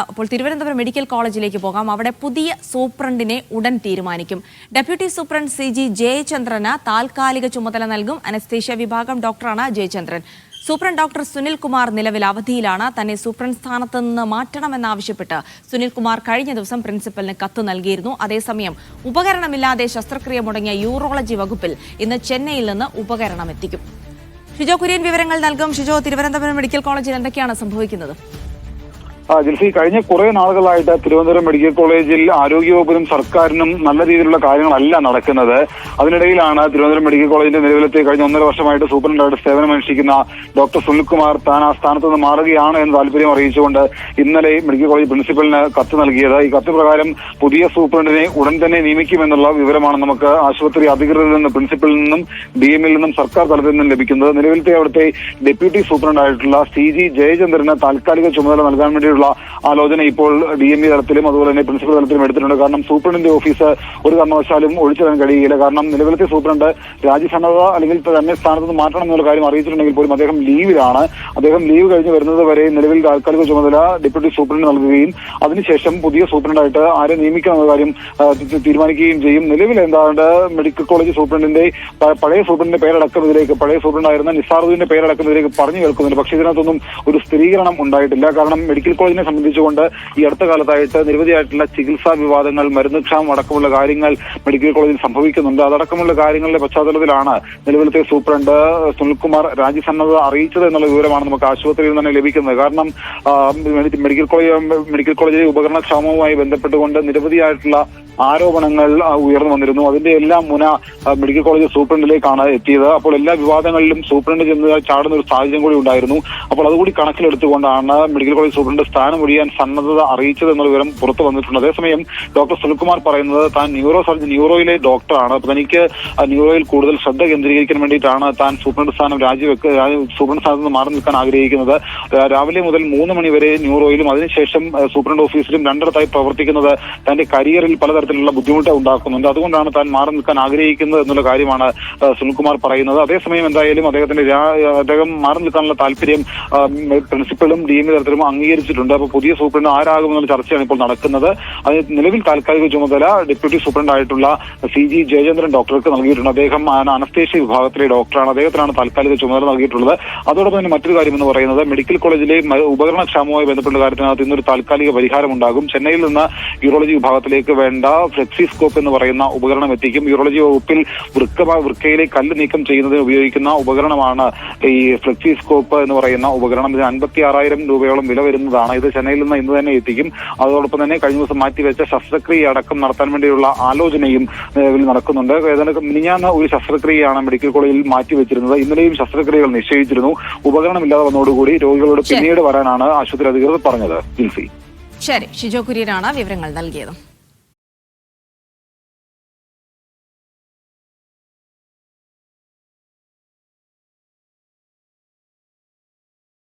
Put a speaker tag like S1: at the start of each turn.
S1: അപ്പോൾ തിരുവനന്തപുരം മെഡിക്കൽ കോളേജിലേക്ക് പോകാം. അവിടെ പുതിയ സൂപ്രണ്ടിനെ ഉടൻ തീരുമാനിക്കും. ഡെപ്യൂട്ടി സൂപ്രണ്ട് സി ജി ജയചന്ദ്രന് താൽക്കാലിക ചുമതല നൽകും. അനസ്തേഷ്യ വിഭാഗം ഡോക്ടറാണ് ജയചന്ദ്രൻ. സൂപ്രണ്ട് ഡോക്ടർ സുനിൽകുമാർ നിലവിൽ അവധിയിലാണ്. തന്നെ സൂപ്രണ്ട് സ്ഥാനത്ത് നിന്ന് മാറ്റണമെന്നാവശ്യപ്പെട്ട് സുനിൽകുമാർ കഴിഞ്ഞ ദിവസം പ്രിൻസിപ്പലിന് കത്ത് നൽകിയിരുന്നു. അതേസമയം ഉപകരണമില്ലാതെ ശസ്ത്രക്രിയ മുടങ്ങിയ യൂറോളജി വകുപ്പിൽ ഇന്ന് ചെന്നൈയിൽ നിന്ന് ഉപകരണം എത്തിക്കും. ഷിജോ കുര്യൻ വിവരങ്ങൾ നൽകും. ഷിജോ തിരുവനന്തപുരം മെഡിക്കൽ കോളേജിൽ എന്തൊക്കെയാണ് സംഭവിക്കുന്നത്?
S2: ജിൽസി കഴിഞ്ഞ കുറെ നാളുകളായിട്ട് തിരുവനന്തപുരം മെഡിക്കൽ കോളേജിൽ ആരോഗ്യവകുപ്പിനും സർക്കാരിനും നല്ല രീതിയിലുള്ള കാര്യങ്ങളല്ല നടക്കുന്നത്. അതിനിടയിലാണ് തിരുവനന്തപുരം മെഡിക്കൽ കോളേജിന്റെ നിലവിലത്തെ കഴിഞ്ഞ ഒന്നര വർഷമായിട്ട് സൂപ്രണ്ടായിട്ട് സേവനമനുഷ്ഠിക്കുന്ന ഡോക്ടർ സുനിൽകുമാർ താൻ ആ സ്ഥാനത്ത് നിന്ന് മാറുകയാണ് എന്ന് താല്പര്യം അറിയിച്ചുകൊണ്ട് ഇന്നലെ മെഡിക്കൽ കോളേജ് പ്രിൻസിപ്പലിന് കത്ത് നൽകിയത്. ഈ കത്ത് പ്രകാരം പുതിയ സൂപ്രണ്ടിനെ ഉടൻ തന്നെ നിയമിക്കുമെന്നുള്ള വിവരമാണ് നമുക്ക് ആശുപത്രി അധികൃതരിൽ നിന്ന് പ്രിൻസിപ്പലിൽ നിന്നും ഡി എമ്മിൽ നിന്നും സർക്കാർ തലത്തിൽ നിന്നും ലഭിക്കുന്നത്. നിലവിലത്തെ അവിടുത്തെ ഡെപ്യൂട്ടി സൂപ്രണ്ടായിട്ടുള്ള സി ജി ജയചന്ദ്രന് താൽക്കാലിക ചുമതല നൽകാൻ വേണ്ടിയുള്ള ആലോചന ഇപ്പോൾ ഡി എം ഇ തലത്തിലും അതുപോലെ തന്നെ പ്രിൻസിപ്പൽ തലത്തിലും എടുത്തിട്ടുണ്ട്. കാരണം സൂപ്രണ്ടിന്റെ ഓഫീസ് ഒരു കാരണവശാലും ഒഴിച്ചിടാൻ കഴിയില്ല കാരണം നിലവിലത്തെ സൂപ്രണ്ട് രാജ്യസന്നദ്ധ അല്ലെങ്കിൽ തന്നെ സ്ഥാനത്ത് നിന്ന് മാറ്റണം എന്നുള്ള കാര്യം അറിയിച്ചിട്ടുണ്ടെങ്കിൽ പോലും അദ്ദേഹം ലീവിലാണ്. അദ്ദേഹം ലീവ് കഴിഞ്ഞ് വരുന്നത് വരെ നിലവിൽ താൽക്കാലിക ചുമതല ഡെപ്യൂട്ടി സൂപ്രണ്ട് നൽകുകയും അതിനുശേഷം പുതിയ സൂപ്രണ്ടായിട്ട് ആരെ നിയമിക്കണം എന്ന കാര്യം തീരുമാനിക്കുകയും ചെയ്യും. നിലവിൽ എന്താണ്ട് മെഡിക്കൽ കോളേജ് സൂപ്രണ്ടിന്റെ പഴയ സൂപ്രണ്ടിന്റെ പേരടക്കം ഇതിലേക്ക് പഴയ സൂപ്രണ്ടായിരുന്ന നിസാറുദ്ദീന്റെ പേരടക്കം ഇതിലേക്ക് പറഞ്ഞു കേൾക്കുന്നുണ്ട്. പക്ഷേ ഇതിനകത്തൊന്നും ഒരു സ്ഥിരീകരണം ഉണ്ടായിട്ടില്ല. കാരണം മെഡിക്കൽ കോളേജിനെ സംബന്ധിച്ചുകൊണ്ട് ഈ അടുത്ത കാലത്തായിട്ട് നിരവധിയായിട്ടുള്ള ചികിത്സാ വിവാദങ്ങൾ മരുന്ന് ക്ഷാമം അടക്കമുള്ള കാര്യങ്ങൾ മെഡിക്കൽ കോളേജിൽ സംഭവിക്കുന്നുണ്ട്. അതടക്കമുള്ള കാര്യങ്ങളുടെ പശ്ചാത്തലത്തിലാണ് നിലവിലത്തെ സൂപ്രണ്ട് സുനിൽകുമാർ രാജ്യസന്നദ്ധത അറിയിച്ചത് എന്നുള്ള വിവരമാണ് നമുക്ക് ആശുപത്രിയിൽ തന്നെ ലഭിക്കുന്നത്. കാരണം മെഡിക്കൽ കോളേജ് മെഡിക്കൽ കോളേജിലെ ഉപകരണക്ഷാമവുമായി ബന്ധപ്പെട്ടുകൊണ്ട് നിരവധിയായിട്ടുള്ള ആരോപണങ്ങൾ ഉയർന്നു വന്നിരുന്നു. അതിന്റെ എല്ലാം മുന മെഡിക്കൽ കോളേജ് സൂപ്രണ്ടിലേക്കാണ് എത്തിയത്. അപ്പോൾ എല്ലാ വിവാദങ്ങളിലും സൂപ്രണ്ട് ചെന്ന് ചാടുന്ന ഒരു സാഹചര്യം കൂടി ഉണ്ടായിരുന്നു. അപ്പോൾ അതുകൂടി കണക്കിലെടുത്തുകൊണ്ടാണ് മെഡിക്കൽ കോളേജ് സൂപ്രണ്ട് സ്ഥാനം ഒഴിയാൻ സന്നദ്ധത അറിയിച്ചത് എന്നുള്ള വിവരം പുറത്തു വന്നിട്ടുണ്ട്. അതേസമയം ഡോക്ടർ സുനിൽകുമാർ പറയുന്നത് താൻ ന്യൂറോ സർജൻ ന്യൂറോയിലെ ഡോക്ടറാണ്. തനിക്ക് ന്യൂറോയിൽ കൂടുതൽ ശ്രദ്ധ കേന്ദ്രീകരിക്കാൻ വേണ്ടിയിട്ടാണ് താൻ സൂപ്രണ്ട് സ്ഥാനം രാജിവെക്ക് സൂപ്രണ്ട് സ്ഥാനത്ത് നിന്ന് മാറി നിൽക്കാൻ ആഗ്രഹിക്കുന്നത്. രാവിലെ മുതൽ മൂന്ന് മണി വരെ ന്യൂറോയിലും അതിനുശേഷം സൂപ്രണ്ട് ഓഫീസിലും രണ്ടിടത്തായി പ്രവർത്തിക്കുന്നത് തന്റെ കരിയറിൽ പലതരത്തിലുള്ള ബുദ്ധിമുട്ട് ഉണ്ടാക്കുന്നുണ്ട്. അതുകൊണ്ടാണ് താൻ മാറി നിൽക്കാൻ ആഗ്രഹിക്കുന്നത് എന്നുള്ള കാര്യമാണ് സുനിൽകുമാർ പറയുന്നത്. അതേസമയം എന്തായാലും അദ്ദേഹത്തിന്റെ അദ്ദേഹം മാറി നിൽക്കാനുള്ള താല്പര്യം പ്രിൻസിപ്പളും ഡി എം തരത്തിലും അംഗീകരിച്ചിട്ടുണ്ട്. അപ്പോൾ പുതിയ സൂപ്രണ്ട് ആരാകുമെന്നുള്ള ചർച്ചയാണ് ഇപ്പോൾ നടക്കുന്നത്. അത് നിലവിൽ താൽക്കാലിക ചുമതല ഡെപ്യൂട്ടി സൂപ്രണ്ടായിട്ടുള്ള സി ജി ജയചന്ദ്രൻ ഡോക്ടർക്ക് നൽകിയിട്ടുണ്ട്. അദ്ദേഹം അനസ്തേഷ്യ വിഭാഗത്തിലെ ഡോക്ടറാണ്. അദ്ദേഹത്തിനാണ് താൽക്കാലിക ചുമതല നൽകിയിട്ടുള്ളത്. അതോടൊപ്പം തന്നെ മറ്റൊരു കാര്യം എന്ന് പറയുന്നത് മെഡിക്കൽ കോളേജിലെ ഉപകരണ ഉപകരണക്ഷാമവുമായി ബന്ധപ്പെട്ട കാര്യത്തിനകത്ത് ഇന്നൊരു താൽക്കാലിക പരിഹാരം ഉണ്ടാകും ചെന്നൈയിൽ നിന്ന് യൂറോളജി വിഭാഗത്തിലേക്ക് വേണ്ട ഫ്ലെക്സിസ്കോപ്പ് എന്ന് പറയുന്ന ഉപകരണം എത്തിക്കും. യൂറോളജി വകുപ്പിൽ വൃക്ക വൃക്കയിലെ കല്ല് നീക്കം ചെയ്യുന്നതിന് ഉപയോഗിക്കുന്ന ഉപകരണമാണ് ഈ ഫ്ലെക്സിസ്കോപ്പ് എന്ന് പറയുന്ന ഉപകരണം. ഇതിന് അൻപത്തി ആറായിരം രൂപയോളം വില വരുന്നതാണ്. ഇത് ചെന്നൈയിൽ നിന്ന് ഇന്ന് തന്നെ എത്തിക്കും. അതോടൊപ്പം തന്നെ കഴിഞ്ഞ ദിവസം മാറ്റിവെച്ച ശസ്ത്രക്രിയ അടക്കം നടത്താൻ വേണ്ടിയുള്ള ആലോചനയും നിലവിൽ നടക്കുന്നുണ്ട്. ഏതാണ്ട് മിനിഞ്ഞാന്ന് ഒരു ശസ്ത്രക്രിയയാണ് മെഡിക്കൽ കോളേജിൽ മാറ്റിവെച്ചിരുന്നത്. ഇന്നലെയും ശസ്ത്രക്രിയകൾ നിശ്ചയിച്ചിരുന്നു. ഉപകരണമില്ലാതെ വന്നതോടുകൂടി രോഗികളോട് പിന്നീട് വരാനാണ് ആശുപത്രി അധികൃതർ പറഞ്ഞത്. ജിൽസി
S1: ശരി ഷിജോ കുര്യനാണ് വിവരങ്ങൾ നൽകിയത്.